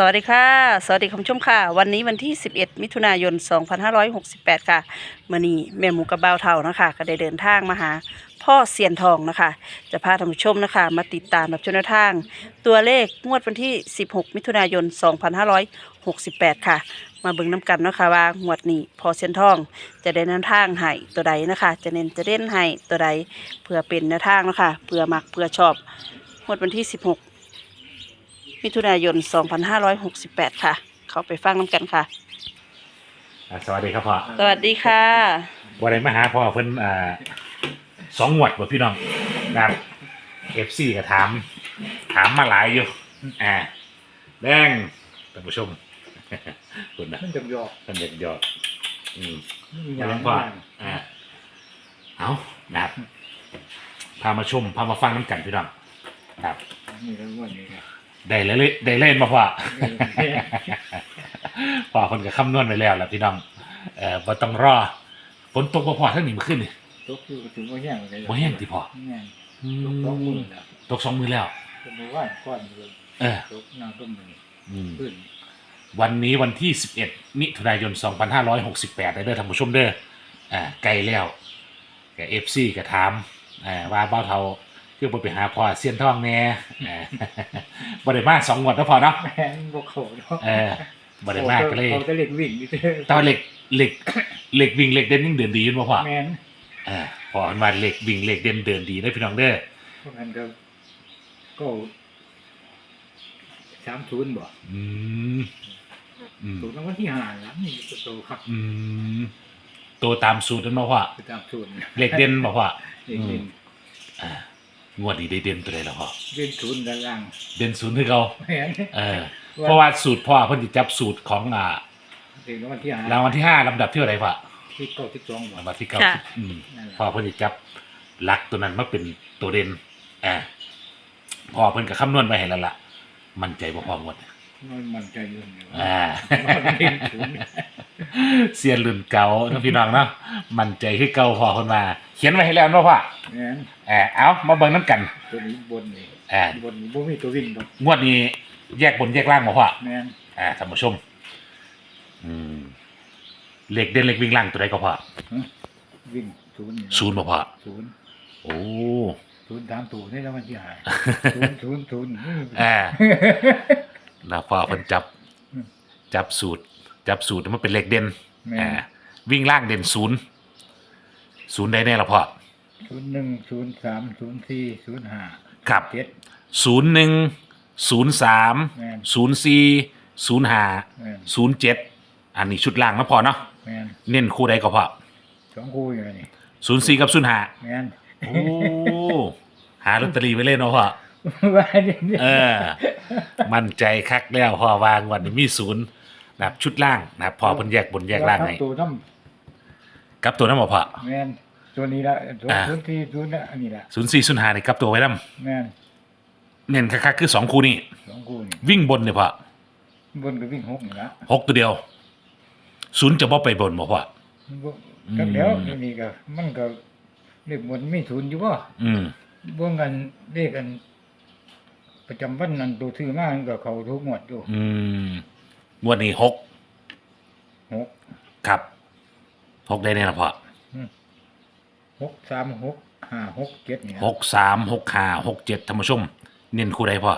สวัสดีค่ะ สวัสดีคุณผู้ชมค่ะ วันนี้วันที่ 11 มิถุนายน 2568 ค่ะมื่อนี้แม่หมูกับบ่าเท่านะคะ ก็ได้เดินทางมาหา พ่อเสียนทองนะคะ จะพาท่านผู้ชมนะคะ มาติดตามรับชมแนวทาง ตัวเลขงวดวันที่ 16 มิถุนายน 2568 ค่ะ มาเบิ่งน้ำกันนะคะว่างวดนี้พ่อเสียนทองจะได้แนวทางให้ตัวใดนะคะ จะเน้นจะเด่นให้ตัวใดเพื่อเป็นแนวทางนะคะเพื่อมักเพื่อชอบงวดวันที่ 16 มิถุนายน 2568 ค่ะ เขาไปฟังน้ำกันค่ะ อ่าสวัสดีครับพ่อสวัสดีค่ะ วันนี้มาหาพ่อเพิ่นอ่าสองหวดบ่พี่น้องนะครับเอฟซีก็ถาม ถามมาหลายอยู่อ่าแดงท่านผู้ชม คุณนะมันจะหยอกท่านเด็กยอดอืมมีอยัย่างงพ่อว่าอ่าเอานะครับ พามาชม พามาฟังน้ำกันพี่น้องครับนี่ก็ว่านี่นะ ได้เล่นได้เล่นมาพ่อ พ่อคนก็คำนวณไปแล้วแหละพี่น้อง เอ่อบ่ต้องรอฝนตกบ่พอทั้งนี้มาขึ้นนี่ตกอยู่ถึงว่าแห้งเลยบ่แห้งติพ่อแห้งอืตกสองมือมนะตกสองมือแล้วตกมือว่านก้อนเลยเออ ตกหน้าต้มมืออืม ขึ้นวันนี้วันที่ 11 มิถุนายน 2568ได้เด้อท่านผู้ชมเด้ออ่าไกลแล้วแก FC ก็ถามอ่าว่าเบ้าเทา คือบ่ไปหาพ่อเสียนทองแหน่อ่าบ่ได้มาสองงวดแล้วพอเนาะแห้งบกเขาเนาะเออบ่ได้มาก็เลยเขาจะเล็กวิ่งนี่เด้แตอนเหล็กเหล็กเหล็กวิ่งเหล็กเด่นยิ่งเดินดีอยู่บ่พ่อแมนอ่าพอมันว่าเหล็กวิ่งเหล็กเด่นเดินดีได้อพี่น้องเด้อพวกนั้นก็ก็สามศูนย์บ่อืมอืมถูกรางวัลที่ห้าแล้วนี่ตัวโตครับอืมตัวตามสูตรนั้นมาว่าคือตามศูนย์เหล็กเด่นบอกว่าเด็กเด่นอ่า งวดนี้ได้เด่นตัวใดแล้วพ่อเด่นศูนย์ด้านล่างเด่นศูนย์คือเขาแม่นเออเพราะว่าสูตรพ่อเพิ่นสิจับสูตรของอ่าถึงรางวัลที่ห้ารางวัลที่ห้าลำดับที่เท่าไหร่พ่อที่เก้าที่สองบ่ลำดับที่เก้าค่ะ อืม นั่นแหละพ่อเพิ่นสิจับหลักตัวนั้นมาเป็นตัวเด่นอ่าพ่อเพิ่นก็คำนวณไปให้แล้วล่ะ มั่นใจบ่พองวดมัน มันใจอยืนอยู่อ่าเด่นศูนย์เสียนรุ่นเก่าเนาะพี่น้องเนาะมั่นใจคือเก่าพ่อเพิ่นมา เขียนไว้ให้แล้วเนาะพ่อแม่นเออเอามาเบิ่งน้ำกันตัวนี้บนนี่เออบนนี่บ่มีตัววิ่งดอกงวดนี้แยกบนแยกล่างบ่พ่อแม่นอ่าท่านผู้ชม อืมเหล็กเด่นเหล็กวิ่งล่างตัวใดก็พอวิ่งศูนย์นี่ศูนย์บ่พอศูนย์โอ้ ศูนย์ตามตัวนี่แล้วมันสิหายศูนย์ศูนย์ศูนย์ อ่า นะพ่อเพิ่นจับอืมจับสูตร จับสูตรมันเป็นเหล็กเด่นแม่อ่านวิ่งล่างเด่นศูนย์ศูนย์ได้แน่ละพ่อศูนย์หนึ่งศูนย์สามศูนย์สี่ศูนย์ห้าครับเจ็ด ศูนย์หนึ่งศูนย์สามแม่น ศูนย์สี่ศูนย์ห้าแม่นศูนย์เจ็ดอันนี้ชุดล่างนะพอเนาะแม่นเน้นคู่ใดก็พอสองคู่อยู่นี่ศูนย์สี่กับศูนย์ห้าแม่นโอ้หาลอตเตอรี่ไว้เล่นเนาะพ่อ ว่าเดี๋ยวนี้เออ มั่นใจคักแล้วพอวางวันนี้มีศูนย์นะครับชุดล่างนะครับพอเพิ่นแยกบนแยกล่างเรให้ทำตัวน้กับตัวนั้นบ่พอำแม่นตัวนี้ละตัวอ่า ศูนย์สี่ศูนย์ละอันนี้ละศูนย์สี่ศูนย์ห้านี่กับตัวไว้นํแม่นเน้นคักๆคือสองคู่นี่สองคู่นี่วิ่งบนเนี่ยพอบนก็วิ่งหกนี่ละหกตัวเดียวศูนย์จะบ่ไปบนบ่พอ บ่อืมจักแล้วอันนี่ก็มันก็เรียกบนมีศูนย์อยู่บ่อืมบ่กันเลขกัน ประจำวันนั้นตัวซื้อมามันก็เขาทุกงวดอยู่อืมงวดนี้หกหกครับหกได้แน่ละพอหกสามหกห้าหกเจ็ดเนี่ยหกสามหกห้าหกเจ็ดท่านผู้ชม เน้นคู่ใดพอ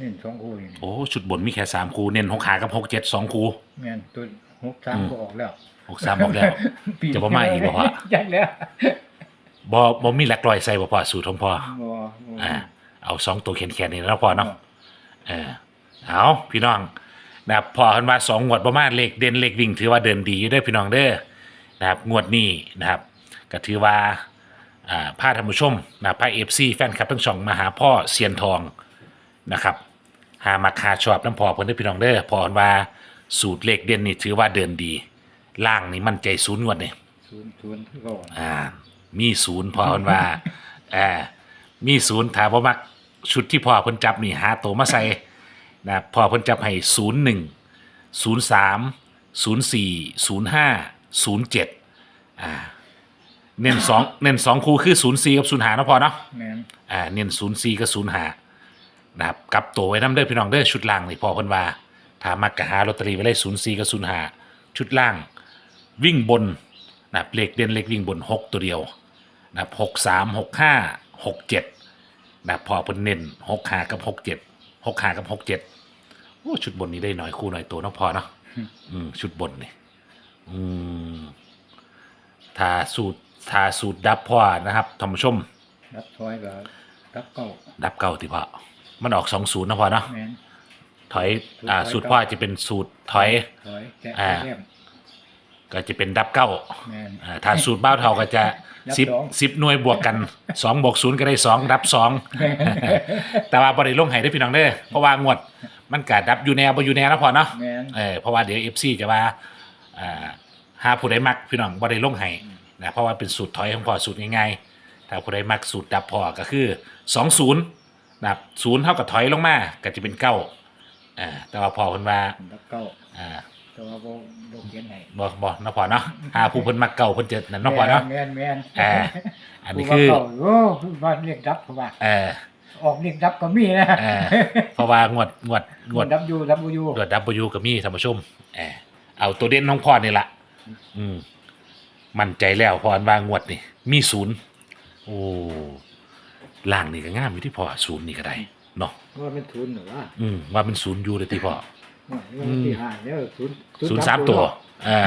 นี่สองคู่นี่โอ้ชุดบนมีแค่สามคู่เน้นหกขากับหกเจ็ดสองคู่ แม่นตัวหกสามอืม ก็ออกแล้วหกสามบอกแล้ว จะบ่มาอีกบ่วะ ใช่แล้วบ่บ่มีหลักลอยใส่บ่พอสูตรของพ่อ บ่บ่อ่า เอาสองตัวแขนๆนี่แล้วพอเนาะเออเอาพี่น้องนะครับพอกันว่าสองงวดประมาณเลขเด่นเลขวิ่ง ถือว่าเดินดีอยู่เด้อพี่น้องเด้อนะครับงวดนี้นะครับก็ถือว่าอ่าพาท่านผู้ชมนะพาเอฟซีแฟนคลับทั้งสองมาหาพ่อเซียนทองนะครับหามาคาชอบน้ำพอเพิ่นเด้อพี่น้องเด้อพอกันว่าสูตรเลขเด่นนี่ถือว่าเดินดี ล่างนี่มั่นใจศูนย์งวดนี่ ศูนย์ศูนย์คือก่อนอ่ามีศูนย์พอคนว่าอ่ามีศูนย์ถามว่ามัก ชุดที่พ่อเพิ่นจับนี่หาตัวมาใส่นะพ่อเพิ่นจับให้ศูนย์หนึ่งศูนย์สามศูนย์สี่ศูนย์ห้าศูนย์เจ็ดอ่าเน้นสองเน้นสองคู่คือศูนย์สี่กับศูนย์หานะพอเนาะ แม่นอ่าเน้นศูนย์สี่กับศูนย์หานะครับกลับตัวไว้น้ำเด้อพี่น้องเด้อชุดล่างนี่พอเพิ่นว่าถ้ามักกะหาลอตเตอรี่ไว้เลย04กับ05ชุดล่าง วิ่งบนนะครับเลขเด่นเลขวิ่งบน6ตัวเดียวนะครับ63 65 67นะค รับพอเพิ่นเน้น6ขากับ67 6ขากับ67โอ้ชุดบนนี้ได้หน่อยคู่หน่อยตัวเนาะพอเนาะอืมชุดบนนี่อืมถ้าสูตรถ้าสูตรดับพ่อนะครับท่านผู้ชม รับถอยก็รับเก้าดับเก่าติพ่อมันออกสองศูนย์นะพ่อเนาะแม่นถอยอ่าสูสูตตรรถพ่ออยจะเป็นสูตรถอย ถอยแกะอ่า แก้ม ก็จะเป็นดับเก้าแม่น อ่าถ้าสูตรบ้าวเท่าก็จะดับสิบสอง สิบหน่วยบวกกันสองบวกศูนย์ก็ได้สองดับสองแต่ว่าบริลงให้ได้อพี่น้องเด้อเพราะว่างวดมันกะดับอยู่แนวบ่อยู่แนวแล้วพอเนาะ แม่น เออเพราะว่าเดี๋ยวเอฟซีจะว่าอ่าหาผู้ใดมักพี่น้องบริลงให้นะเพราะว่าเป็นสูตรถอยของพ่อสูตรง่ายๆถ้าผู้ใดมักสูตรดับพ่อก็คือสองศูนย์นะครับศูนย์เท่ากับถอยลงมาก็จะเป็นเก้าอ่าแต่ว่าพอเพิ่นว่ารับเก้าอ่า แต่ว่าบ่บ่เขียนให้บ่บ่เนาะพอเนาะหาผู้เพิ่นมักเก่าเพิ่นจะนั่นเนาะพอเนาะแม่นแม่น อ่าอันนี้คือ ผู้ว่าเก้าโอ้ว่าเรียกดับเพราะว่าเออ ออกเรียกดับก็มีนะเออ เพราะว่างวดงวดงวดดับยูดับยูงวด W ก็มีท่านผู้ชมเออเอาตัวเด่นของพ่อนี่ล่ะอืมมั่นใจแล้วพออันว่างวดนี่มีศูนย์โอ้ล่างนี่ก็งามอยู่ที่พ่อศูนย์นี่ก็ได้เนาะว่าเป็นทุนหรือว่าอืมว่าเป็นศูนย์อยู่เลยที่พ่อ ว่าที่ห้าเนี่ยศูนย์ศูนย์สามตัวเออ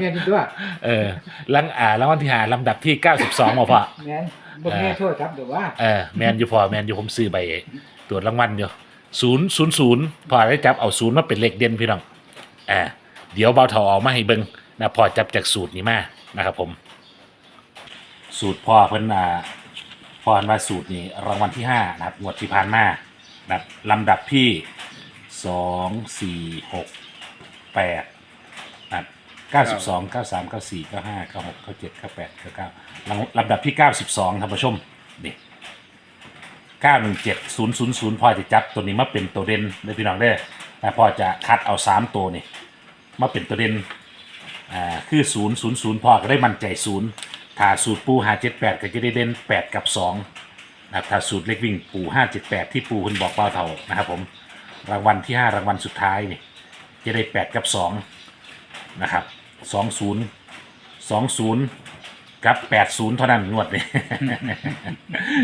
แม่นตัวเออลังอ่ารางวัลที่หาลำดับที่เก้าสิบสองพ่อแม่นบ่แม่โทษครับเดี๋ยวว่าเออแมนอยู่พอแมนอยู่ผมซื้อไปตรวจรางวัลอยู่ศูนย์ศูนย์ศูนย์พอได้จับเอาศูนย์มาเป็นเลขเด่นพี่น้องอ่าเดี๋ยวเบาเถาออกมาให้เบิ่งนะพอจับจากสูตรนี้มานะครับผม สูตรพ่อเพิ่นอ่าพอเพิ่นว่าสูตรนี้รางวัลที่ห้านะครับงวดที่ผ่านมานะครับลำดับที่ สองสี่หกแปดนะเก้าสิบสองเก้าสามเก้าสี่เก้าห้าเก้าหกเก้าเจ็ดเก้าแปดเก้าเก้าลำดับที่เก้าสิบสองท่านผู้ชมนี่เก้าหนึ่งเจ็ดศูนย์ศูนย์ศูนย์พอจะจับตัวนี้มาเป็นตัวเด่นเลยพี่น้องเด้อแต่พอจะคัดเอาสามตัวนี่มาเป็นตัวเด่นอ่าคือศูนย์ศูนย์ศูนย์พอก็ได้มั่นใจศูนย์ถ้าสูตรปูห้าเจ็ดแปดก็จะได้เด่นแปดกับสองนะครับถ้าสูตรเล็กวิ่งปูห้าเจ็ดแปดที่ปูคุณบอกเป้าเท่านะครับผม รางวัลที่ห้ารางวัลสุดท้ายนี่จะได้แปดกับสองนะครับสองศูนย์สองศูนย์กับแปดศูนย์เท่านั้นงวดนี้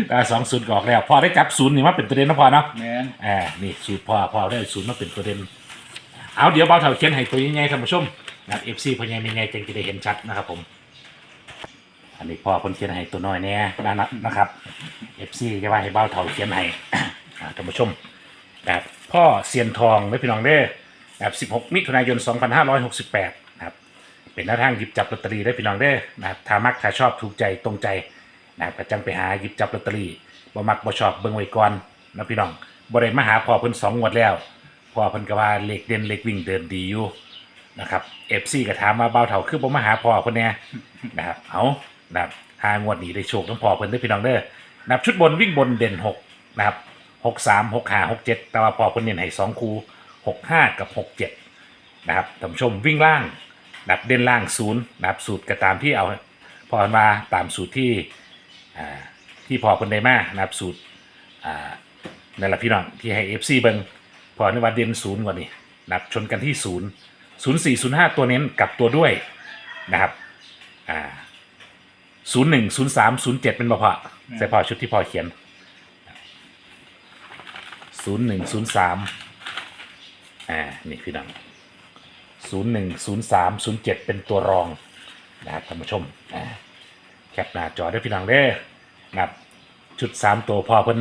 ก็สองศูนย์กออกแล้ว พอได้จับศูนย์นี่มาเป็นตัวเด่นนะพอเนาะแม่นอ่านี่สูตรพอพอได้ศูนย์มาเป็นตัวเด่นเอาเดี๋ยวเบาเถาเขียนให้ตัวยังไงท่านผู้ชมนะเอฟซีพอยังมีไงจึงจะได้เห็นชัดนะครับผม อันนี้พอคนเขียนให้ตัวน้อยแน่นะนะนะครับเอฟซีจะว่าให้เบาเถาเขียนให้ อ่าท่านผู้ชมแบบ พ่อเซียนทองและพี่น้องเด้อแบบ16 มิถุนายน 2568นะครับเป็นหน้าทางหยิบจับลอตเตอรี่ได้พี่น้องเด้อนะครับถ้ามักถ้าชอบถูกใจตรงใจนะครับก็จังไปหาหยิบจับลอตเตอรี่บ่มักบ่ชอบเบิ่งไว้ก่อนนะพี่น้องบ่ได้มาหาพ่อเพิ่นสองงวดแล้วพ่อเพิ่นก็ว่าเลขเด่นเลขวิ่งเดินดีอยู่นะครับ FC ก็ถามมาเบาเท่าคือบ่มาหาพ่อเพิ่นแน่นะครับเอานะครับหางวดนี้ได้โชคทั้งพ่อเพิ่นเด้อพี่น้องเด้อนับชุดบนวิ่งบนเด่นหกนะครับ 63 65 67แต่ว่าพ่อเพิ่นเน้นให้สองคู่65กับ67นะครับท่านผู้ชมวิ่งล่างนับเด่นล่างศูนย์นะครับสูตรก็ตามที่เอาพอมาตามสูตรที่อ่าที่พอคนไดมานะครับสูตรอ่านั่นแหละพี่น้องที่ให้เอฟซีเบิงพอในว่าเด่นศูนย์กว่านี้นับชนกันที่ศูนย์ศูนย์สี่ศูนย์ห้าตัวเน้นกลับตัวด้วยนะครับอ่าศูนย์หนึ่งศูนย์สามศูนย์เจ็ดเป็นบ่พอใส่พอชุดที่พอเขียน ศูนย์หนึ่งศูนย์สามอ่า นี่พี่น้องศูนย์หนึ่งศูนย์สามศูนย์เจ็ดเป็นตัวรองนะครับท่านผู้ชมอ่าแคปหน้าจอได้พี่น้องเด้อนะครับชุดสามตัวพอเพิ่น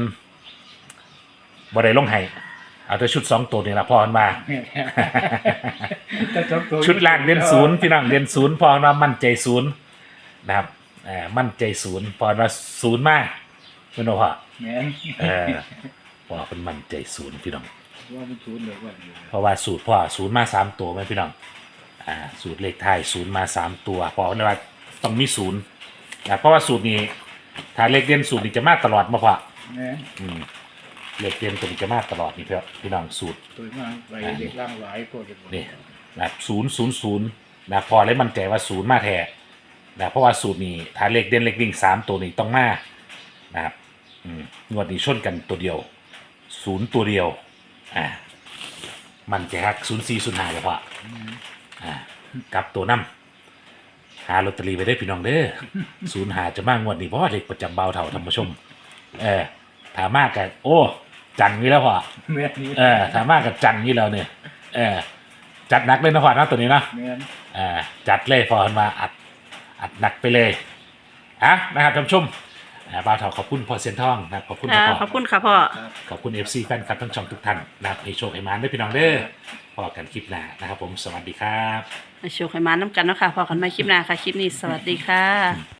บ่ได้ลงให้เอาแต่ชุดสองตัวนี่ละพอเพิ่นมาแต่สองตัวชุดล่างเด่นศูนย์พี่น้องเด่นศูนย์พอมามั่นใจศูนย์นะครับเอ่อมั่นใจศูนย์พอมาศูนย์มากเป็นบ่พอ แม่น เออพ อเป็นมั่นใจศูนย์พี่น้อง ว่าเป็นศูนย์เดี๋ยวว่าเพราะว่าสูตรพ่อศูนย์มาสามตัวไหมพี่น้อง อ่า สูตรเลขไทายศูนย์มาสามตัวเพราะว่าต้องมีศูนย์นะเพราะว่าสูตรนี้ถ้าเลขเด่นสูตรนี้จะมาตลอดมาพ่อแม่นอืมเลขเด่นตัวนี้จะมาตลอดนี่พี่พี่น้องสูตร ตัวมาไปเด็กร่างหลายก็จะนี่ นะศูนย์ศูนย์ศูนย์นะพอเลยมั่นใจว่าศูนย์มาแท้นะเพราะว่าสูตรนี้ถ้าเลขเด่นเลขวิ่งสามตัวนี้ต้องมานะครับอืมงวดนี้ชนกันตัวเดียว ศูนย์ตัวเดียว อ่า มันจะฮักศูนย์สี่ศูนย์ห้าเฉพาะอ่ากลับตัวน้ำหาลอตเตอรี่ไปได้พี่น้องเด้อศูนย์หาจะมางวดนี้เพราะว่าเลขประจำเบาเท่าธรรมชม เออถามมากกันโอ้ จังนี้แล้วพ่อแม่นนี่เออถามมากกับจังนี้แล้วเนี่ย เออ จัดหนักเลยนะพ่อนะตัวนี้นะ แม่นอ่าจัดเลยพอขึ้นมาอัดอัดหนักไปเลยอะนะครับท่านผู้ชม อ่าบ่าวเถาขอบคุณพอเซียนทองนะครับขอบคุณค่ะ พ่อขอบคุณค่ะพ่อ ครับ ขอบคุณ FC แฟนคลับทั้งช่องทุกท่านนะครับให้โชคให้มานด้วยพี่น้องเด้อพอกันคลิปหน้านะครับผมสวัสดีครับ ให้โชคให้มาน้ำกันเนาะค่ะพอกันใหมาคลิปหน้าค่ะ คลิปนี้สวัสดีค่ะ